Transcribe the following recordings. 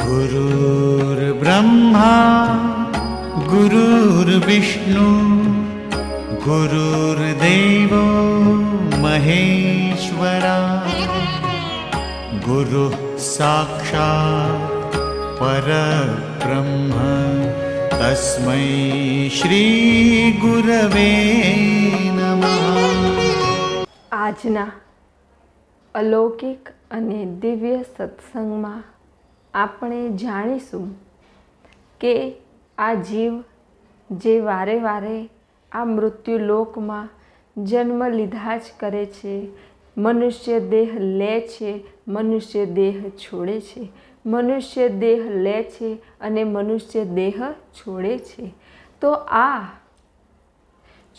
गुरुर्ब्रह्मा गुरुर्विष्णु गुरुर्देवो महेश्वरा गुरुः साक्षात् परब्रह्म तस्मै श्रीगुरवे नमः આજના અલૌકિક અને દિવ્ય સત્સંગમાં આપણે જાણીશું કે આ જીવ જે વારે વારે આ મૃત્યુલોકમાં જન્મ લીધા જ કરે છે, મનુષ્ય દેહ લે છે, મનુષ્ય દેહ છોડે છે, મનુષ્ય દેહ લે છે અને મનુષ્ય દેહ છોડે છે. તો આ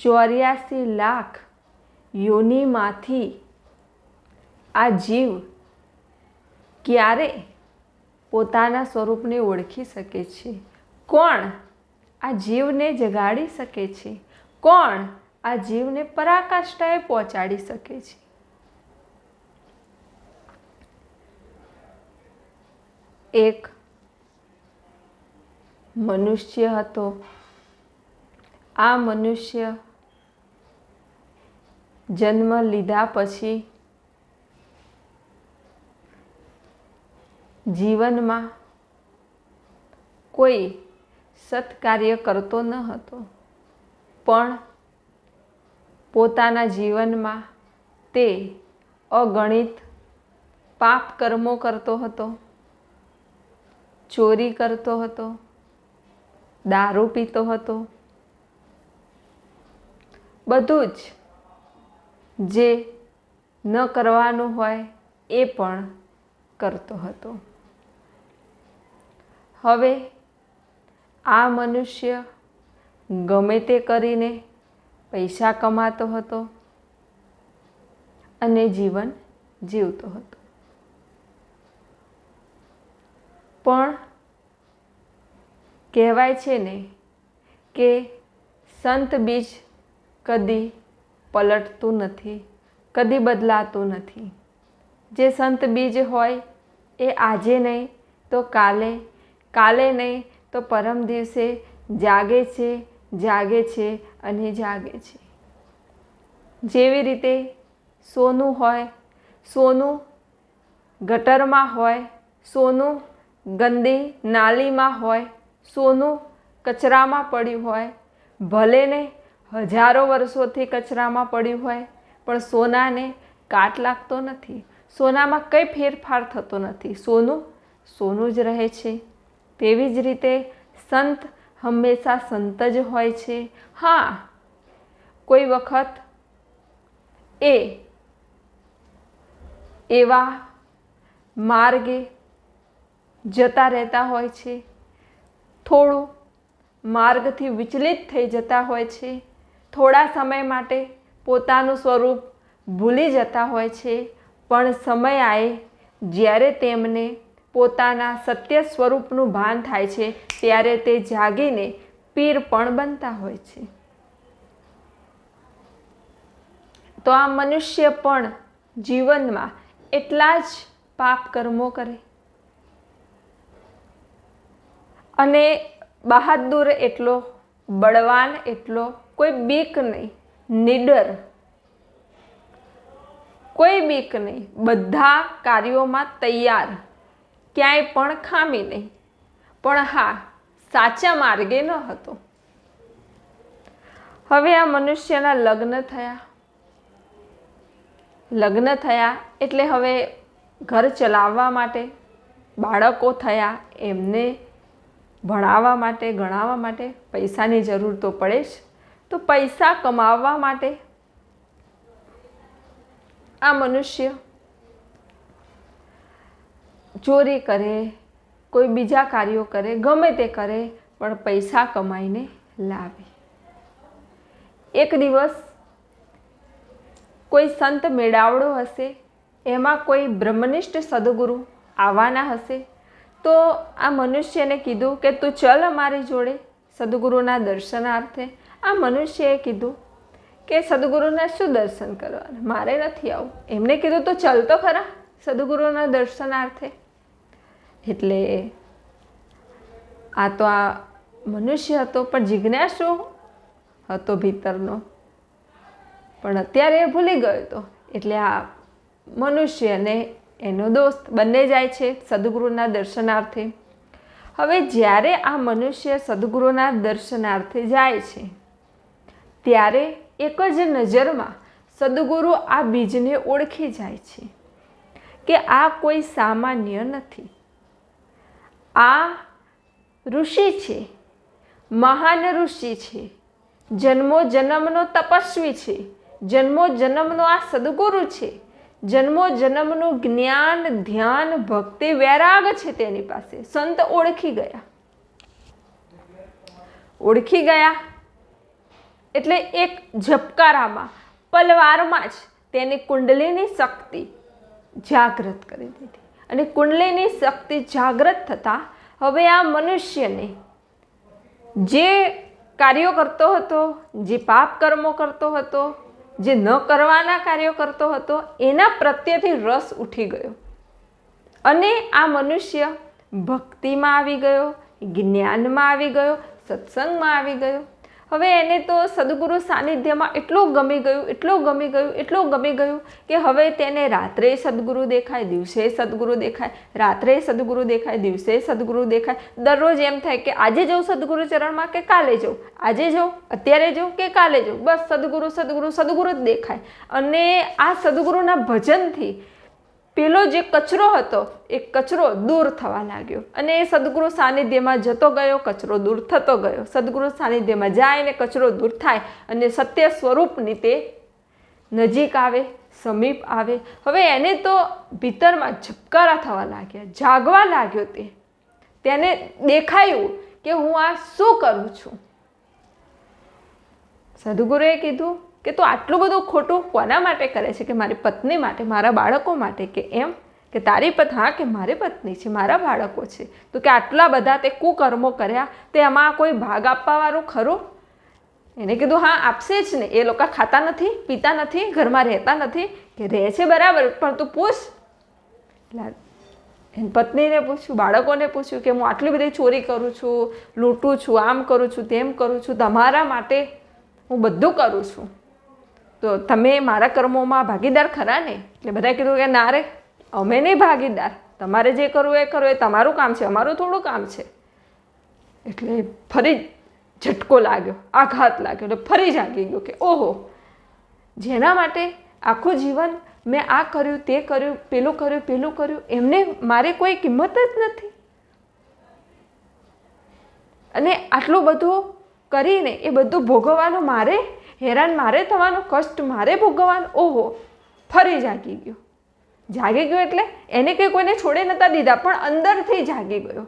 ચોર્યાસી લાખ યોનિમાંથી આ જીવ ક્યારે પોતાના સ્વરૂપને ઓળખી શકે છે. કોણ આ જીવને જગાડી શકે છે? કોણ આ જીવને પરાકાષ્ઠાએ પહોંચાડી શકે છે? એક, મનુષ્ય હતો. આ મનુષ્ય જન્મ લીધા પછી જીવનમાં કોઈ સત્કાર્ય કરતો ન હતો. પણ પોતાના જીવનમાં તે અગણિત પાપ કર્મો કરતો હતો, ચોરી કરતો હતો, દારૂ પીતો હતો. બધું જ જે ન કરવાનું હોય એ પણ કરતો હતો. હવે આ મનુષ્ય ગમે તે કરીને પૈસા કમાતો હતો અને જીવન જીવતો હતો. પણ કહેવાય છે ને કે સંત બીજ કદી પલટતું નથી, કદી બદલાતું નથી. જે સંત બીજ હોય એ આજે નહીં તો કાલે કાલે નહીં તો પરમ દિવસે જાગે છે જાગે છે અને જાગે છે. જેવી રીતે સોનું હોય, સોનું ગટરમાં હોય, સોનું ગંદી નાલીમાં હોય, સોનું કચરામાં પડ્યું હોય, ભલે ને હજારો વર્ષોથી કચરામાં પડ્યું હોય, પણ સોનાને કાટ લાગતો નથી. સોનામાં કંઈ ફેરફાર થતો નથી. સોનું સોનું જ રહે છે. તેવી જ રીતે સંત હંમેશા સંત જ હોય છે. હા, કોઈ વખત એ એવા માર્ગે જતા રહેતા હોય છે. થોડું માર્ગથી વિચલિત થઈ જતા હોય છે. થોડા સમય માટે પોતાનું સ્વરૂપ ભૂલી જતા હોય છે. પણ સમય આવે જ્યારે તેમને પોતાના સત્ય સ્વરૂપનું ભાન થાય છે, ત્યારે તે જાગીને પીર પણ બનતા હોય છે. તો આ મનુષ્ય પણ જીવનમાં એટલા જ પાપ કર્મો કરે. અને બહાદુર એટલો, બળવાન એટલો, કોઈ બીક નહીં, નિડર. કોઈ બીક નહીં, બધા કાર્યોમાં તૈયાર. ક્યાંય પણ ખામી નહીં. પણ હા, સાચા માર્ગે ન હતો. હવે આ મનુષ્યના લગ્ન થયા. લગ્ન થયા એટલે હવે ઘર ચલાવવા માટે, બાળકો થયા એમને ભણાવવા માટે, ગણાવવા માટે પૈસાની જરૂર તો પડે જ. તો પૈસા કમાવવા માટે આ મનુષ્ય ચોરી કરે, કોઈ બીજા કાર્યો કરે, ગમે તે કરે, પણ પૈસા કમાઈને લાવે. એક દિવસ કોઈ સંત મેળાવડો હશે, એમાં કોઈ બ્રહ્મનિષ્ઠ સદગુરુ આવવાના હશે, તો આ મનુષ્યને કીધું કે, તું ચલ અમારી જોડે સદગુરુના દર્શનાર્થે. આ મનુષ્યએ કીધું કે, સદગુરુના શું દર્શન કરવાના? મારે નથી આવું. એમને કીધું, તો ચલ તો ખરા સદગુરુના દર્શનાર્થે. એટલે આ તો આ મનુષ્ય હતો, પણ જિજ્ઞાસુ હતો ભીતરનો. પણ અત્યારે એ ભૂલી ગયો હતો એટલે આ મનુષ્ય અને એનો દોસ્ત બંને જાય છે સદગુરુના દર્શનાર્થે. હવે જ્યારે આ મનુષ્ય સદગુરુના દર્શનાર્થે જાય છે, ત્યારે એક જ નજરમાં સદગુરુ આ બીજને ઓળખી જાય છે કે આ કોઈ સામાન્ય નથી. આ ઋષિ છે, મહાન ઋષિ છે, જન્મો જન્મનો તપસ્વી છે, જન્મો જન્મનો આ સદગુરુ છે, જન્મો જન્મનું જ્ઞાન, ધ્યાન, ભક્તિ, વૈરાગ છે તેની પાસે. સંત ઓળખી ગયા. ઓળખી ગયા એટલે એક ઝબકારામાં પલવારમાં જ તેની કુંડલીની શક્તિ જાગૃત કરી દીધી. અને કુંડલીની શક્તિ જાગ્રત થતાં હવે આ મનુષ્યને જે કાર્યો કરતો હતો, જે પાપ કર્મો કરતો હતો, જે ન કરવાના કાર્યો કરતો હતો, એના પ્રત્યેથી રસ ઉઠી ગયો. અને આ મનુષ્ય ભક્તિમાં આવી ગયો, જ્ઞાનમાં આવી ગયો, સત્સંગમાં આવી ગયો. હવે એને તો સદગુરુ સાનિધ્યમાં એટલું ગમી ગયું, એટલું ગમી ગયું, એટલું ગમી ગયું કે હવે તેને રાત્રે સદગુરુ દેખાય, દિવસે સદગુરુ દેખાય, રાત્રે સદગુરુ દેખાય, દિવસે સદગુરુ દેખાય. દરરોજ એમ થાય કે આજે જઉં સદગુરુ ચરણમાં કે કાલે જઉં? આજે જઉં, અત્યારે જઉં કે કાલે જઉં? બસ સદગુરુ સદગુરુ સદગુરુ જ દેખાય. અને આ સદગુરુના ભજનથી પેલો જે કચરો હતો, એ કચરો દૂર થવા લાગ્યો. અને એ સદગુરુ સાનિધ્યમાં જતો ગયો, કચરો દૂર થતો ગયો. સદગુરુ સાનિધ્યમાં જાય ને કચરો દૂર થાય અને સત્ય સ્વરૂપની તે નજીક આવે, સમીપ આવે. હવે એને તો ભીતરમાં ઝબકારા થવા લાગ્યા, જાગવા લાગ્યો તે. તેને દેખાયું કે હું આ શું કરું છું? સદગુરુએ કીધું કે તું આટલું બધું ખોટું કોના માટે કરે છે? કે મારી પત્ની માટે, મારા બાળકો માટે? કે એમ? કે તારી પત હા, કે મારી પત્ની છે, મારા બાળકો છે. તો કે આટલા બધા તે કુકર્મો કર્યા, તે એમાં કોઈ ભાગ આપવાવાળું ખરું? એને કીધું, હા, આપશે જ ને. એ લોકો ખાતા નથી, પીતા નથી, ઘરમાં રહેતા નથી. કે રહે છે બરાબર, પણ તું પૂછ. એની પત્નીને પૂછ્યું, બાળકોને પૂછ્યું કે, હું આટલી બધી ચોરી કરું છું, લૂંટું છું, આમ કરું છું, તેમ કરું છું, તમારા માટે હું બધું કરું છું. તો તમે મારા કર્મોમાં ભાગીદાર ખરા ને? એટલે બધાએ કીધું કે ના રે, અમે નહીં ભાગીદાર. તમારે જે કરવું એ કરવું એ તમારું કામ છે, અમારું થોડું કામ છે. એટલે ફરી ઝટકો લાગ્યો, આઘાત લાગ્યો, એટલે ફરી જાગી ગયો કે, ઓહો, જેના માટે આખું જીવન મેં આ કર્યું, તે કર્યું, પેલું કર્યું પેલું કર્યું, એમને મારે કોઈ કિંમત જ નથી. અને આટલું બધું કરીને એ બધું ભોગવવાનું મારે હેરાન મારે થવાનું, કષ્ટ મારે ભોગવવાનું? ઓહો, ફરી જાગી ગયો. જાગી ગયો એટલે એને કંઈ કોઈને છોડે નહોતા દીધા, પણ અંદરથી જાગી ગયો.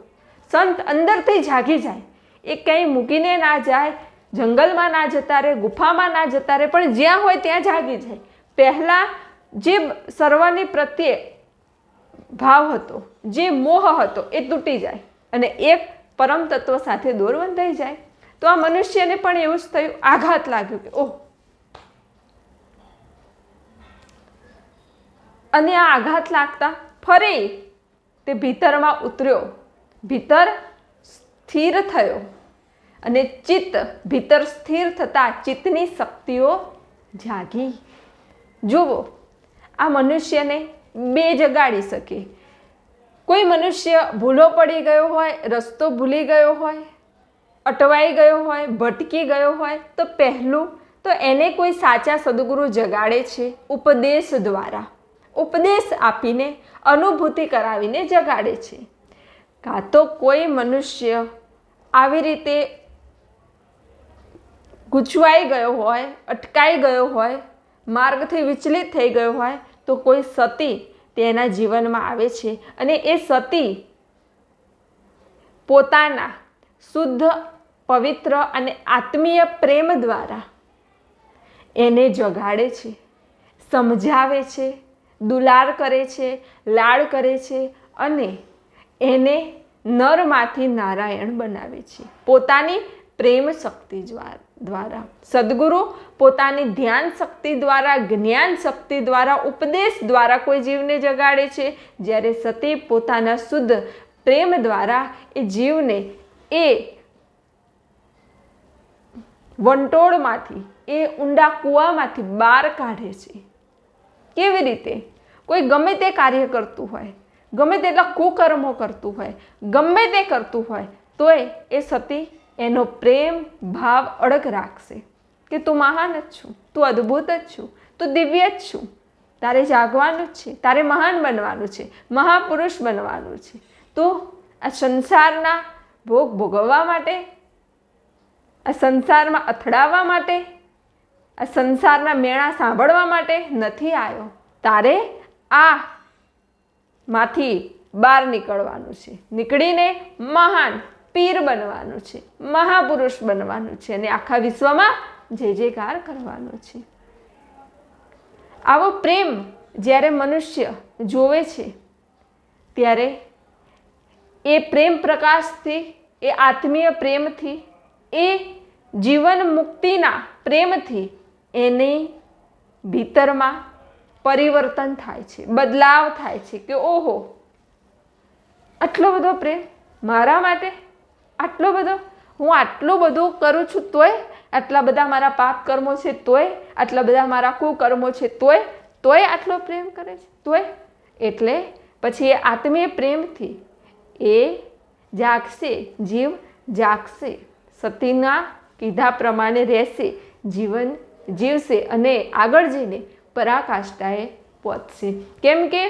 સંત અંદરથી જાગી જાય. એ કંઈ મૂકીને ના જાય, જંગલમાં ના જતા રહે, ગુફામાં ના જતા રહે, પણ જ્યાં હોય ત્યાં જાગી જાય. પહેલાં જે સર્વની પ્રત્યે ભાવ હતો, જે મોહ હતો, એ તૂટી જાય અને એક પરમ તત્વ સાથે દોર થઈ જાય. તો આ મનુષ્યને પણ એવું જ થયું. આઘાત લાગ્યો કે, ઓહ. અને આ આઘાત લાગતા ફરી તે ભીતરમાં ઉતર્યો. ભીતર સ્થિર થયો. અને ચિત્ત, ભીતર સ્થિર થતાં ચિત્તની શક્તિઓ જાગી. જુઓ, આ મનુષ્યને બે જગાડી શકે. કોઈ મનુષ્ય ભૂલો પડી ગયો હોય, રસ્તો ભૂલી ગયો હોય અટવાઈ ગયો હોય, ભટકી ગયો હોય, તો પહેલું તો એને કોઈ સાચા સદગુરુ જગાડે છે ઉપદેશ દ્વારા. ઉપદેશ આપીને, અનુભૂતિ કરાવીને જગાડે છે. કાં તો કોઈ મનુષ્ય આવી રીતે ગૂંચવાઈ ગયો હોય, અટકાઈ ગયો હોય, માર્ગથી વિચલિત થઈ ગયો હોય, તો કોઈ સતી તેના જીવનમાં આવે છે. અને એ સતી પોતાના શુદ્ધ પવિત્ર અને આત્મીય પ્રેમ દ્વારા એને જગાડે છે, સમજાવે છે, દુલાર કરે છે, લાડ કરે છે અને એને નરમાંથી નારાયણ બનાવે છે. પોતાની પ્રેમ શક્તિ દ્વારા. સદગુરુ પોતાની ધ્યાન શક્તિ દ્વારા, જ્ઞાન શક્તિ દ્વારા, ઉપદેશ દ્વારા કોઈ જીવને જગાડે છે, જ્યારે સતી પોતાના શુદ્ધ પ્રેમ દ્વારા એ જીવને એ વંટોળમાંથી, એ ઊંડા કૂવામાંથી બહાર કાઢે છે. કેવી રીતે? કોઈ ગમે તે કાર્ય કરતું હોય, ગમે તેટલા કુકર્મો કરતું હોય, ગમે તે કરતું હોય, તોય એ સતી એનો પ્રેમ ભાવ અડગ રાખશે કે તું મહાન જ છું, તું અદ્ભુત જ છું, તું દિવ્ય જ છું. તારે જાગવાનું જ છે, તારે મહાન બનવાનું છે, મહાપુરુષ બનવાનું છે. તો આ સંસારના ભોગ ભોગવવા માટે આ સંસારમાં અથડાવવા માટે, આ સંસારના મેળા સાંભળવા માટે નથી આવ્યો. તારે આ માંથી બહાર નીકળવાનું છે. નીકળીને મહાન પીર બનવાનું છે. મહાપુરુષ બનવાનું છે અને આખા વિશ્વમાં જે જે કાર કરવાનો છે. આવો પ્રેમ જ્યારે મનુષ્ય જોવે છે, ત્યારે એ પ્રેમ પ્રકાશથી, એ આત્મીય પ્રેમથી એ જીવન મુક્તિના પ્રેમથી એની ભીતરમાં પરિવર્તન થાય છે, બદલાવ થાય છે કે ઓહો, આટલો બધો પ્રેમ મારા માટે, આટલો બધો, હું આટલું બધું કરું છું તોય, આટલા બધા મારા પાપ કર્મો છે તોય, આટલા બધા મારા કુકર્મો છે તોય તોય આટલો પ્રેમ કરે છે તોય. એટલે પછી એ આત્મીય પ્રેમથી એ જાગશે, જીવ જાગશે. સતીના કીધા પ્રમાણે રહેશે, જીવન જીવશે અને આગળ જઈને પરાકાષ્ઠાએ પહોંચશે. કેમ કે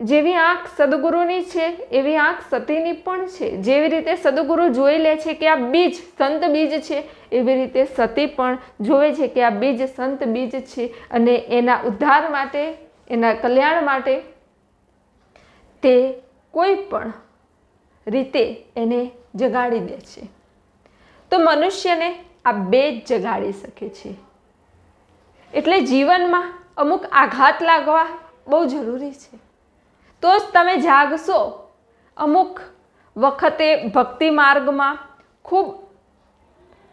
જેવી આંખ સદગુરુની છે, એવી આંખ સતીની પણ છે. જેવી રીતે સદગુરુ જોઈ લે છે કે આ બીજ, સંત બીજ છે, એવી રીતે સતી પણ જોવે છે કે આ બીજ, સંત બીજ છે અને એના ઉદ્ધાર માટે, એના કલ્યાણ માટે તે કોઈ પણ રીતે એને જગાડી દે છે. તો મનુષ્યને આ બે જ જગાડી શકે છે. એટલે જીવનમાં અમુક આઘાત લાગવા બહુ જરૂરી છે. તો જ તમે જાગશો. અમુક વખતે ભક્તિ માર્ગમાં ખૂબ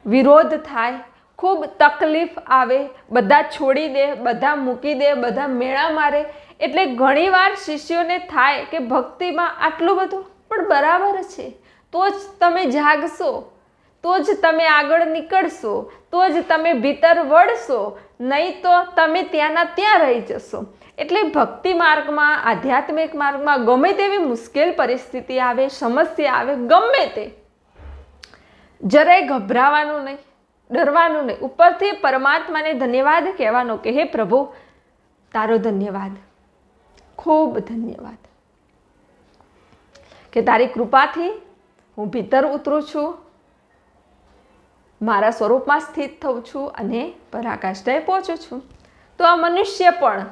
વિરોધ થાય, ખૂબ તકલીફ આવે, બધા છોડી દે, બધા મૂકી દે, બધા મેળા મારે. એટલે ઘણીવાર શિષ્યોને થાય કે ભક્તિમાં આટલું બધું પણ બરાબર છે. તો જ તમે જાગશો. તો જ તમે આગળ નીકળશો, તો જ તમે ભીતર વળશો, નહીં તો તમે ત્યાંના ત્યાં રહી જશો. એટલે ભક્તિ માર્ગમાં, આધ્યાત્મિક માર્ગમાં ગમે તેવી મુશ્કેલ પરિસ્થિતિ આવે, સમસ્યા આવે, ગમે તે. જરાય ગભરાવાનું નહીં, ડરવાનું નહીં. ઉપરથી પરમાત્માને ધન્યવાદ કહેવાનો કે, હે પ્રભુ, તારો ધન્યવાદ. ખૂબ ધન્યવાદ. કે, તારી કૃપાથી હું ભીતર ઉતરું છું મારા સ્વરૂપમાં સ્થિત થઉં છું અને પરાકાષ્ઠાએ પહોંચું છું. તો આ મનુષ્ય પણ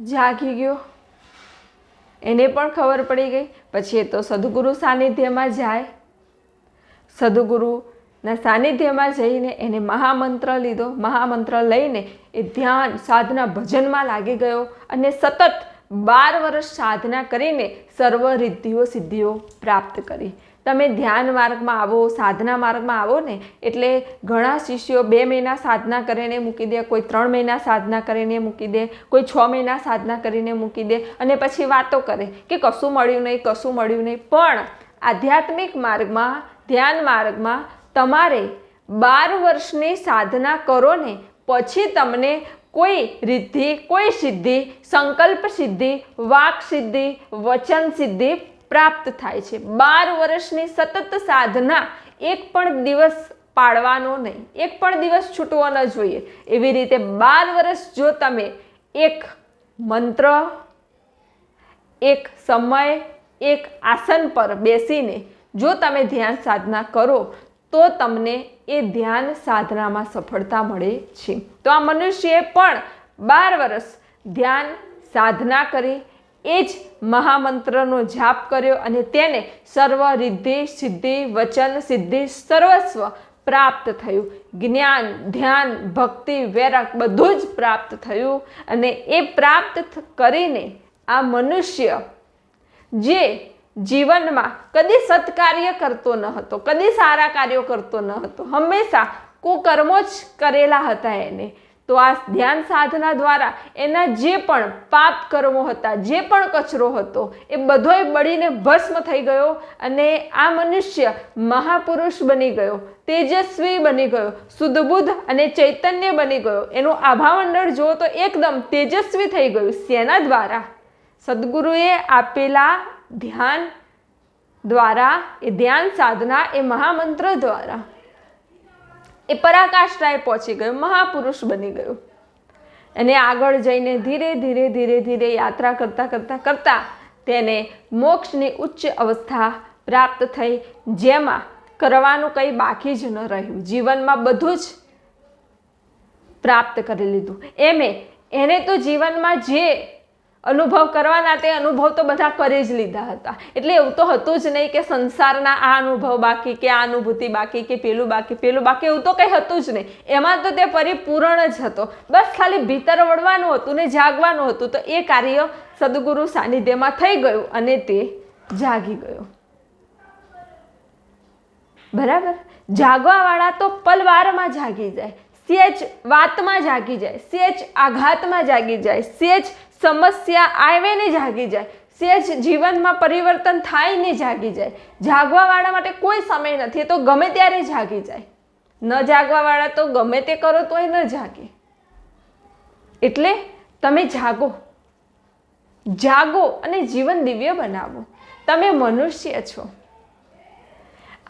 જાગી ગયો. એને પણ ખબર પડી ગઈ. પછી એ તો સદગુરુ સાનિધ્યમાં જાય. સદગુરુના સાનિધ્યમાં જઈને એને મહામંત્ર લીધો. મહામંત્ર લઈને એ ધ્યાન સાધના ભજનમાં લાગી ગયો અને સતત બાર વર્ષ સાધના કરીને સર્વ રિદ્ધિઓ સિદ્ધિઓ પ્રાપ્ત કરી. તમે ધ્યાન માર્ગમાં આવો, સાધના માર્ગમાં આવો ને, એટલે ઘણા શિષ્યો બે મહિના સાધના કરીને મૂકી દે, કોઈ ત્રણ મહિના સાધના કરીને મૂકી દે, કોઈ છ મહિના સાધના કરીને મૂકી દે અને પછી વાતો કરે કે કશું મળ્યું નહીં, કશું મળ્યું નહીં. પણ આધ્યાત્મિક માર્ગમાં, ધ્યાન માર્ગમાં તમારે બાર વર્ષની સાધના કરો ને, પછી તમને કોઈ રિદ્ધિ, કોઈ સિદ્ધિ, સંકલ્પ સિદ્ધિ, વાક સિદ્ધિ, વચન સિદ્ધિ પ્રાપ્ત થાય છે. બાર વર્ષની સતત સાધના એક પણ દિવસ પાડવાનો નહીં, એક પણ દિવસ છૂટવો ન જોઈએ. એવી રીતે બાર વર્ષ જો તમે એક મંત્ર, એક સમય, એક આસન પર બેસીને જો તમે ધ્યાન સાધના કરો, તો તમને એ ધ્યાન સાધનામાં સફળતા મળે છે. તો આ મનુષ્યએ પણ બાર વર્ષ ધ્યાન સાધના કરી એ જ મહામંત્રનો જાપ કર્યો અને તેને સર્વ રિદ્ધિ સિદ્ધિ, વચન, સિદ્ધિ, સર્વસ્વ પ્રાપ્ત થયું. જ્ઞાન, ધ્યાન, ભક્તિ, વૈરાગ બધું જ પ્રાપ્ત થયું અને એ પ્રાપ્ત કરીને આ મનુષ્ય જે જીવનમાં કદી સત્કાર્ય કરતો ન હતો, કદી સારા કાર્યો કરતો ન હતો, હંમેશા કુકર્મો જ કરેલા હતા એને. તો આ ધ્યાન સાધના દ્વારા એના જે પણ પાપ કર્મો હતા, જે પણ કચરો હતો, એ બધોય બળીને ભસ્મ થઈ ગયો અને આ મનુષ્ય મહાપુરુષ બની ગયો, તેજસ્વી બની ગયો, સુદબુદ્ધ અને ચૈતન્ય બની ગયો. એનું આભામંડળ જુઓ તો એકદમ તેજસ્વી થઈ ગયું શેના દ્વારા? સદગુરુએ આપેલા ધ્યાન દ્વારા, એ ધ્યાન સાધના એ મહામંત્ર દ્વારા. એ પરાકાષ્ઠાએ પહોંચી ગયો, મહાપુરુષ બની ગયો. અને આગળ જઈને ધીરે ધીરે ધીરે ધીરે યાત્રા કરતાં કરતાં કરતાં તેને મોક્ષની ઉચ્ચ અવસ્થા પ્રાપ્ત થઈ, જેમાં કરવાનું કંઈ બાકી જ ન રહ્યું. જીવનમાં બધું જ પ્રાપ્ત કરી લીધું. એમે, એને તો જીવનમાં જે અનુભવ કરવાના તે અનુભવ તો બધા કરી જ લીધા હતા. એટલે એવું તો હતું જ નહીં કે સંસારના આ અનુભવ બાકી, કે આ અનુભૂતિ બાકી, કે પેલું બાકી પેલું બાકી, એવું તો કંઈ હતું જ નહીં. એમાં તો તે પરિપૂર્ણ જ હતો. બસ ખાલી ભીતર વળવાનું હતું ને જાગવાનું હતું તો એ કાર્ય સદગુરુ સાનિધ્યમાં થઈ ગયું અને તે જાગી ગયો. બરાબર? જાગવાવાળા તો પલવારમાં જાગી જાય. સેજ વાતમાં જાગી જાય. સેજ આઘાતમાં જાગી જાય. સેજ સમસ્યા આવે ને જાગી જાય. સેજ જીવનમાં પરિવર્તન થાય ને જાગી જાય. જાગવાવાળા માટે કોઈ સમય નથી તો ગમે ત્યારે જાગી જાય. ન જાગવાવાળા તો ગમે તે કરો તોય ન જાગે. એટલે તમે જાગો. જાગો અને જીવન દિવ્ય બનાવો. તમે મનુષ્ય છો.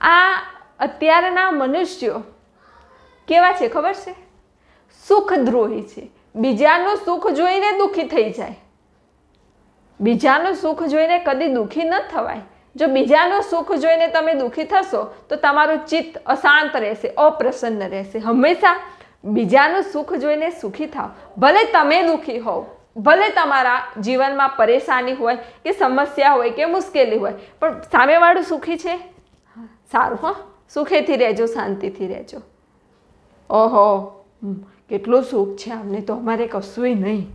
આ અત્યારના મનુષ્યો કેવા છે ખબર છે? સુખદ્રોહી છે. બીજાનું સુખ જોઈને દુઃખી થઈ જાય. બીજાનું સુખ જોઈને કદી દુઃખી ન થવાય. જો બીજાનું સુખ જોઈને તમે દુઃખી થશો તો તમારું ચિત્ત અશાંત રહેશે અપ્રસન્ન રહેશે. હંમેશા બીજાનું સુખ જોઈને સુખી થાવ. ભલે તમે દુઃખી હોવ ભલે તમારા જીવનમાં પરેશાની હોય કે સમસ્યા હોય કે મુશ્કેલી હોય પણ સામેવાળું સુખી છે? સારું હં. સુખેથી રહેજો શાંતિથી રહેજો. ઓહો. હમ, કેટલું સુખ છે અમને તો અમારે કશુંય નહીં.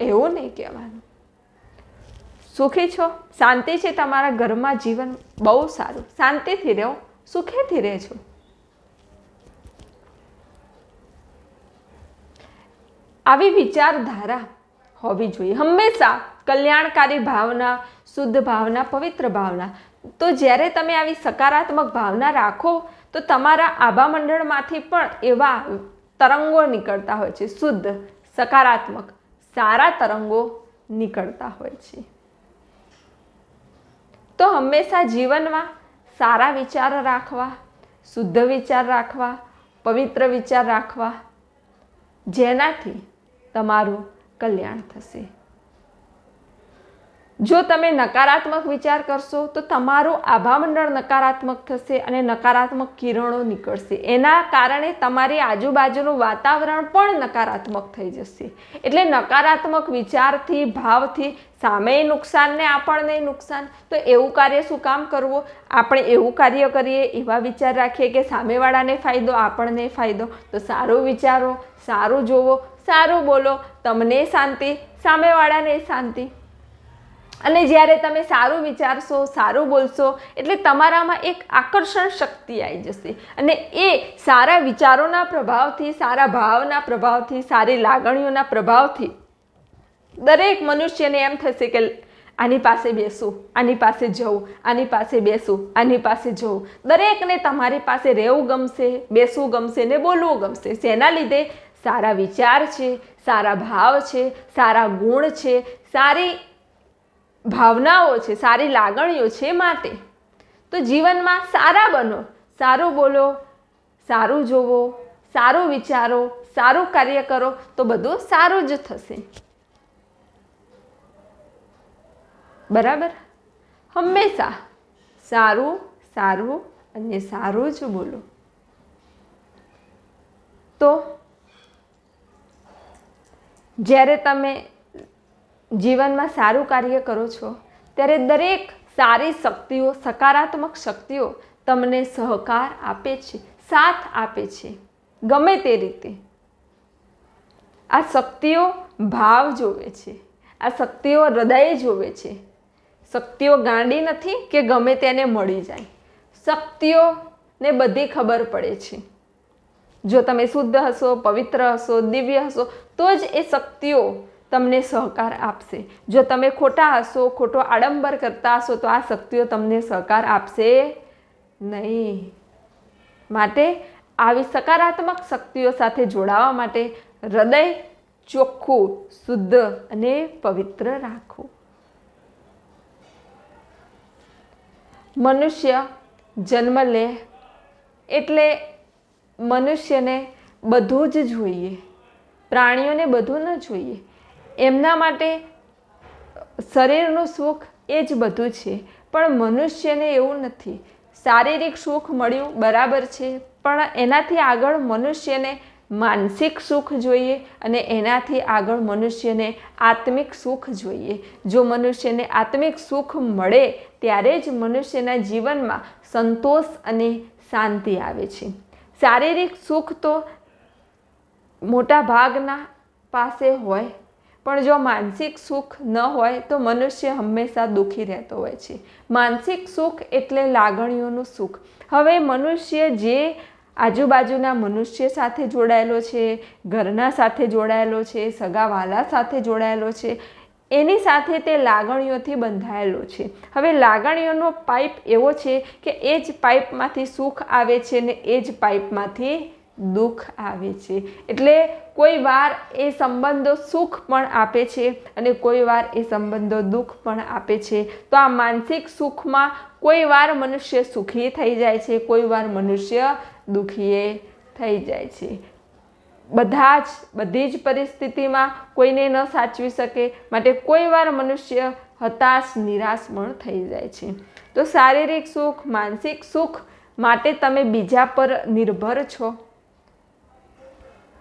એવું નહીં કહેવાનું. સુખી છો? શાંતિ છે તમારા ઘરમાં? જીવન બહુ સારું. શાંતિથી રહો. સુખેથી રહેજો. આવી વિચારધારા હોવી જોઈએ. હંમેશા કલ્યાણકારી ભાવના, શુદ્ધ ભાવના, પવિત્ર ભાવના. તો જ્યારે તમે આવી સકારાત્મક ભાવના રાખો, તો તમારા આભામંડળમાંથી પણ એવા તરંગો નીકળતા હોય છે. શુદ્ધ, સકારાત્મક, સારા તરંગો નીકળતા હોય છે. તો હંમેશા જીવનમાં સારા વિચાર રાખવા, શુદ્ધ વિચાર રાખવા, પવિત્ર વિચાર રાખવા, જેનાથી તમારું કલ્યાણ થશે. જો તમે નકારાત્મક વિચાર કરશો, તો તમારું આભામંડળ નકારાત્મક થશે અને નકારાત્મક કિરણો નીકળશે. એના કારણે તમારી આજુબાજુનું વાતાવરણ પણ નકારાત્મક થઈ જશે. એટલે નકારાત્મક વિચારથી, ભાવથી સામે નુકસાનને આપણને નુકસાન, તો એવું કાર્ય શું કામ કરવું? આપણે એવું કાર્ય કરીએ, એવા વિચાર રાખીએ કે સામેવાળાને ફાયદો, આપણને ફાયદો. તો સારું વિચારો, સારું જોવો, સારું બોલો. તમને શાંતિ, સામેવાળાને શાંતિ. અને જ્યારે તમે સારું વિચારશો, સારું બોલશો, એટલે તમારામાં એક આકર્ષણ શક્તિ આવી જશે. અને એ સારા વિચારોના પ્રભાવથી, સારા ભાવના પ્રભાવથી, સારી લાગણીઓના પ્રભાવથી દરેક મનુષ્યને એમ થશે કે આની પાસે બેસું, આની પાસે જવું આની પાસે બેસું, આની પાસે જવું દરેકને તમારી પાસે રહેવું ગમશે, બેસવું ગમશે ને બોલવું ગમશે. જેના લીધે સારા વિચાર છે, સારા ભાવ છે, સારા ગુણ છે, સારી ભાવનાઓ છે, સારી લાગણીઓ છે માટે. તો જીવનમાં સારા બનો, સારું બોલો, સારું જોવો, સારું વિચારો, સારું કાર્ય કરો, તો બધું સારું જ થશે. બરાબર? હંમેશા સારું સારું અને સારું જ બોલો. તો જ્યારે તમે જીવનમાં સારું કાર્ય કરો છો, ત્યારે દરેક સારી શક્તિઓ, સકારાત્મક શક્તિઓ તમને સહકાર આપે છે, સાથ આપે છે, ગમે તે રીતે. આ શક્તિઓ ભાવ જોવે છે, આ શક્તિઓ હૃદય જોવે છે. શક્તિઓ ગાંડી નથી કે ગમે તેને મળી જાય. શક્તિઓને બધી ખબર પડે છે. જો તમે શુદ્ધ હશો, પવિત્ર હશો, દિવ્ય હશો, તો જ એ શક્તિઓ તમને સહકાર આપશે. જો તમે ખોટા હશો, ખોટો આડંબર કરતા હશો, તો આ શક્તિઓ તમને સહકાર આપશે નહીં. માટે આવી સકારાત્મક શક્તિઓ સાથે જોડાવા માટે હૃદય ચોખ્ખું, શુદ્ધ અને પવિત્ર રાખવું. મનુષ્ય જન્મ લે એટલે મનુષ્યને બધું જ જોઈએ. પ્રાણીઓને બધું ન જોઈએ. એમના માટે શરીરનું સુખ એ જ બધું છે. પણ મનુષ્યને એવું નથી. શારીરિક સુખ મળ્યું બરાબર છે, પણ એનાથી આગળ મનુષ્યને માનસિક સુખ જોઈએ અને એનાથી આગળ મનુષ્યને આત્મિક સુખ જોઈએ. જો મનુષ્યને આત્મિક સુખ મળે, ત્યારે જ મનુષ્યના જીવનમાં સંતોષ અને શાંતિ આવે છે. શારીરિક સુખ તો મોટા ભાગના પાસે હોય પણ જો માનસિક સુખ ન હોય તો મનુષ્ય હંમેશા દુઃખી રહેતો હોય છે. માનસિક સુખ એટલે લાગણીઓનું સુખ. હવે મનુષ્ય જે આજુબાજુના મનુષ્ય સાથે જોડાયેલો છે, ઘરના સાથે જોડાયેલો છે, સગાવાલા સાથે જોડાયેલો છે, એની સાથે તે લાગણીઓથી બંધાયેલો છે. હવે લાગણીઓનો પાઇપ એવો છે કે એ જ પાઇપમાંથી સુખ આવે છે ને એ જ પાઇપમાંથી દુઃખ આવે છે. એટલે કોઈ વાર એ સંબંધો સુખ પણ આપે છે અને કોઈ વાર એ સંબંધો દુઃખ પણ આપે છે. તો આ માનસિક સુખમાં કોઈ વાર મનુષ્ય સુખી થઈ જાય છે, કોઈ વાર મનુષ્ય દુઃખીએ થઈ જાય છે. બધા જ, બધી જ પરિસ્થિતિમાં કોઈને ન સાચવી શકે માટે કોઈ વાર મનુષ્ય હતાશ, નિરાશ પણ થઈ જાય છે. તો શારીરિક સુખ, માનસિક સુખ માટે તમે બીજા પર નિર્ભર છો.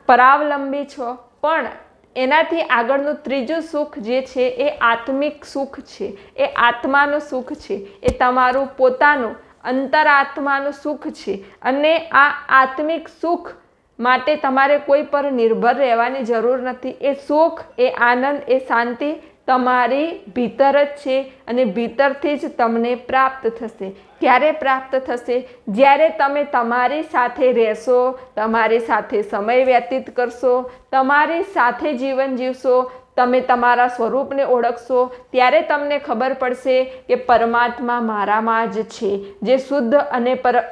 પરાવલંબી છો. પણ એનાથી આગળનું ત્રીજું સુખ જે છે એ આત્મિક સુખ છે. એ આત્માનું સુખ છે. એ તમારું પોતાનું અંતરાત્માનું સુખ છે. અને આ આત્મિક સુખ માટે તમારે કોઈ પર નિર્ભર રહેવાની જરૂર નથી. એ સુખ, એ આનંદ, એ શાંતિ તમારી ભીતર જ છે અને ભીતરથી જ તમને પ્રાપ્ત થશે. ક્યારે પ્રાપ્ત થશે? જ્યારે તમે તમારી સાથે રહેશો, તમારી સાથે સમય વ્યતીત કરશો, તમારી સાથે જીવન જીવશો, તમે તમારા સ્વરૂપને ઓળખશો, ત્યારે તમને ખબર પડશે કે પરમાત્મા મારામાં જ છે, જે શુદ્ધ અને પર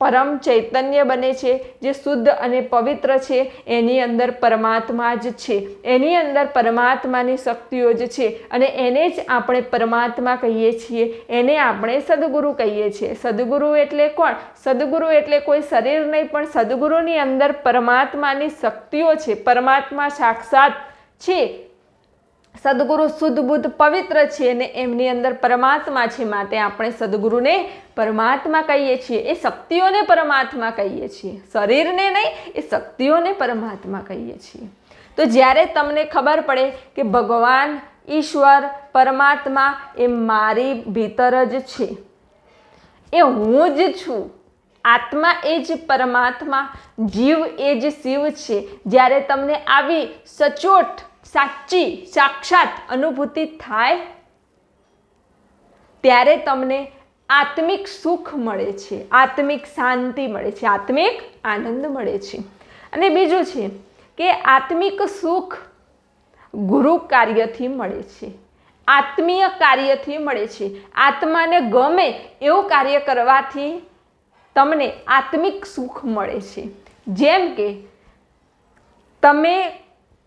પરમ ચૈતન્ય બને છે, જે શુદ્ધ અને પવિત્ર છે, એની અંદર પરમાત્મા જ છે. એની અંદર પરમાત્માની શક્તિઓ જ છે અને એને જ આપણે પરમાત્મા કહીએ છીએ. એને આપણે સદગુરુ કહીએ છીએ. સદગુરુ એટલે કોણ? સદગુરુ એટલે કોઈ શરીર નહીં, પણ સદગુરુની અંદર પરમાત્માની શક્તિઓ છે. પરમાત્મા સાક્ષાત છે. સદગુરુ શુદ્ધ બુદ્ધ પવિત્ર છે અને એમની અંદર પરમાત્મા છે માટે આપણે સદગુરુને પરમાત્મા કહીએ છીએ. એ શક્તિઓને પરમાત્મા કહીએ છીએ. શરીરને નહીં, એ શક્તિઓને પરમાત્મા કહીએ છીએ. તો જ્યારે તમને ખબર પડે કે ભગવાન, ઈશ્વર, પરમાત્મા એ મારી ભીતર જ છે. એ હું જ છું. આત્મા એ જ પરમાત્મા, જીવ એ જ શિવ છે. જ્યારે તમને આવી સચોટ સાચી સાક્ષાત અનુભૂતિ થાય ત્યારે તમને આત્મિક સુખ મળે છે, આત્મિક શાંતિ મળે છે, આત્મિક આનંદ મળે છે. અને બીજું છે કે આત્મિક સુખ ગુરુ કાર્યથી મળે છે, આત્મીય કાર્યથી મળે છે. આત્માને ગમે એવું કાર્ય કરવાથી તમને આત્મિક સુખ મળે છે. જેમ કે તમે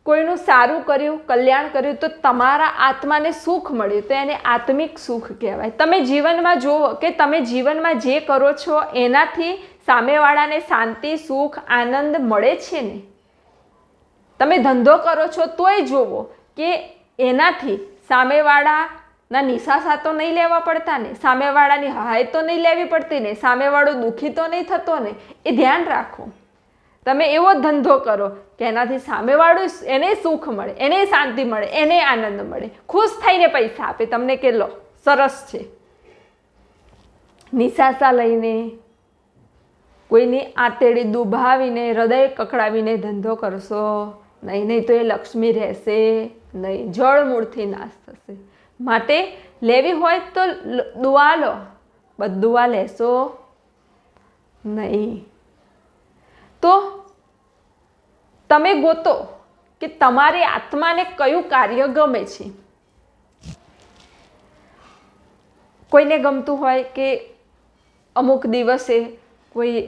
કોઈનું સારું કર્યું, કલ્યાણ કર્યું, તો તમારા આત્માને સુખ મળ્યું. તો એને આત્મિક સુખ કહેવાય. તમે જીવનમાં જુઓ કે તમે જીવનમાં જે કરો છો, એનાથી સામેવાળાને શાંતિ, સુખ, આનંદ મળે છે ને? તમે ધંધો કરો છો, તોય જુઓ કે એનાથી સામેવાળાના નિશાસા તો નહીં લેવા પડતા ને? સામેવાળાની સહાય તો નહીં લેવી પડતી ને? સામેવાળો દુઃખી તો નહીં થતો ને? એ ધ્યાન રાખો. તમે એવો ધંધો કરો કે એનાથી સામેવાળું એને સુખ મળે, એને શાંતિ મળે, એને આનંદ મળે. ખુશ થઈને પૈસા આપે. તમને કે લો, સરસ છે. નિશાસા લઈને કોઈની આંતેડી દુભાવીને, હૃદય કકડાવીને ધંધો કરશો, નહીં નહીં તો એ લક્ષ્મી રહેશે નહીં. જળમૂળથી નાશ થશે. માટે લેવી હોય તો દુઆ લો. બધું દુઆ લેશો નહીં. તો તમે ગોતો કે તમારી આત્માને કયું કાર્ય ગમે છે. કોઈને ગમતું હોય કે અમુક દિવસે કોઈ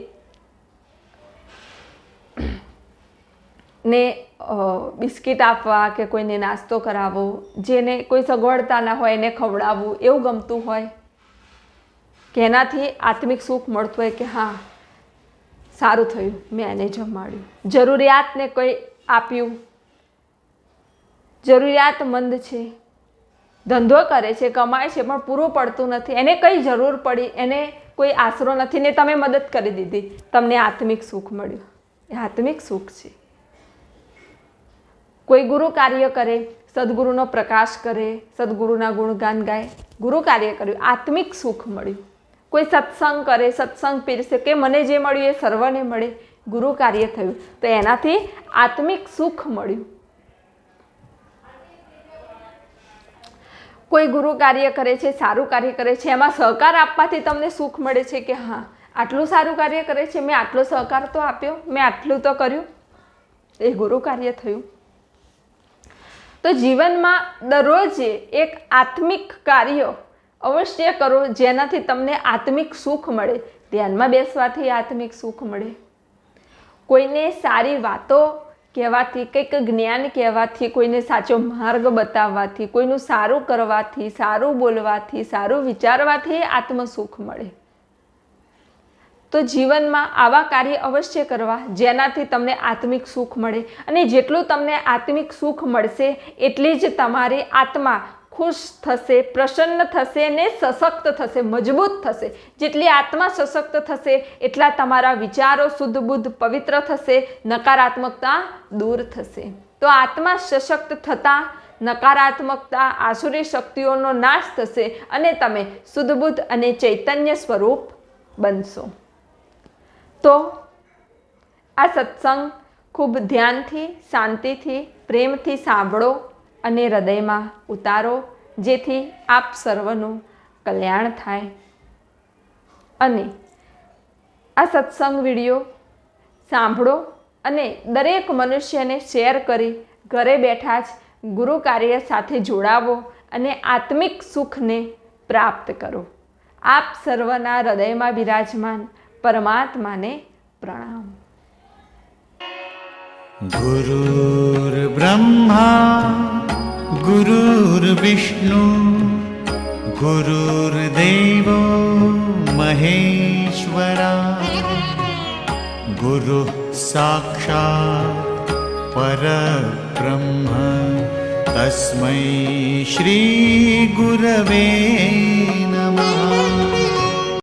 ને બિસ્કિટ આપવા કે કોઈને નાસ્તો કરાવવો, જેને કોઈ સગવડતા ના હોય, એને ખવડાવવું, એવું ગમતું હોય? કે એનાથી આત્મિક સુખ મળતું હોય કે હા? સારું થયું, મેં એને જમાડ્યું. જરૂરિયાતને કોઈ આપ્યું. જરૂરિયાતમંદ છે. ધંધો કરે છે, કમાય છે, પણ પૂરું પડતું નથી. એને કઈ જરૂર પડી? એને કોઈ આશરો નથી ને તમે મદદ કરી દીધી. તમને આત્મિક સુખ મળ્યું. એ આત્મિક સુખ છે. કોઈ ગુરુ કાર્ય કરે, સદગુરુનો પ્રકાશ કરે, સદગુરુના ગુણગાન ગાય, ગુરુ કાર્ય કર્યું, આત્મિક સુખ મળ્યું. કોઈ સત્સંગ કરે, સત્સંગ પીરસે કે મને જે મળ્યું એ સર્વને મળે, ગુરુ કાર્ય થયું. તો એનાથી આત્મિક સુખ મળ્યું. કોઈ ગુરુ કાર્ય કરે છે, સારું કાર્ય કરે છે, એમાં સહકાર આપવાથી તમને સુખ મળે છે કે હા, આટલું સારું કાર્ય કરે છે, મેં આટલો સહકાર તો આપ્યો, મેં આટલું તો કર્યું. એ ગુરુ કાર્ય થયું. તો જીવનમાં દરરોજ એક આત્મિક કાર્ય અવશ્ય કરો, જેનાથી તમને આત્મિક સુખ મળે. ધ્યાનમાં બેસવાથી આત્મિક સુખ મળે. કોઈને સારી વાતો કહેવાથી, કંઈક જ્ઞાન કહેવાથી, કોઈને સાચો માર્ગ બતાવવાથી, કોઈનું સારું કરવાથી, સારું બોલવાથી, સારું વિચારવાથી આત્મસુખ મળે. તો જીવનમાં આવા કાર્ય અવશ્ય કરવા, જેનાથી તમને આત્મિક સુખ મળે. અને જેટલું તમને આત્મિક સુખ મળશે, એટલી જ તમારી આત્મા ખુશ થશે, પ્રસન્ન થશે ને સશક્ત થશે, મજબૂત થશે. જેટલી આત્મા સશક્ત થશે, એટલા તમારા વિચારો શુદ્ધ બુદ્ધ પવિત્ર થશે, નકારાત્મકતા દૂર થશે. તો આત્મા સશક્ત થતાં, નકારાત્મકતા, આસુરી શક્તિઓનો નાશ થશે અને તમે શુદ્ધ બુદ્ધ અને ચૈતન્ય સ્વરૂપ બનશો. તો આ સત્સંગ ખૂબ ધ્યાનથી, શાંતિથી, પ્રેમથી સાંભળો. અને હૃદયમાં ઉતારો, જેથી આપ સર્વનું કલ્યાણ થાય. અને આ સત્સંગ વીડિયો સાંભળો અને દરેક મનુષ્યને શેર કરી ઘરે બેઠા જ ગુરુ કાર્ય સાથે જોડાવો અને આત્મિક સુખને પ્રાપ્ત કરો. આપ સર્વના હૃદયમાં બિરાજમાન પરમાત્માને પ્રણામ. ગુરુર્બ્રહ્મા गुरुर्विष्णु गुरुर्देवो महेश्वरा गुरुः साक्षात् परब्रह्म तस्मै श्रीगुरवे नमः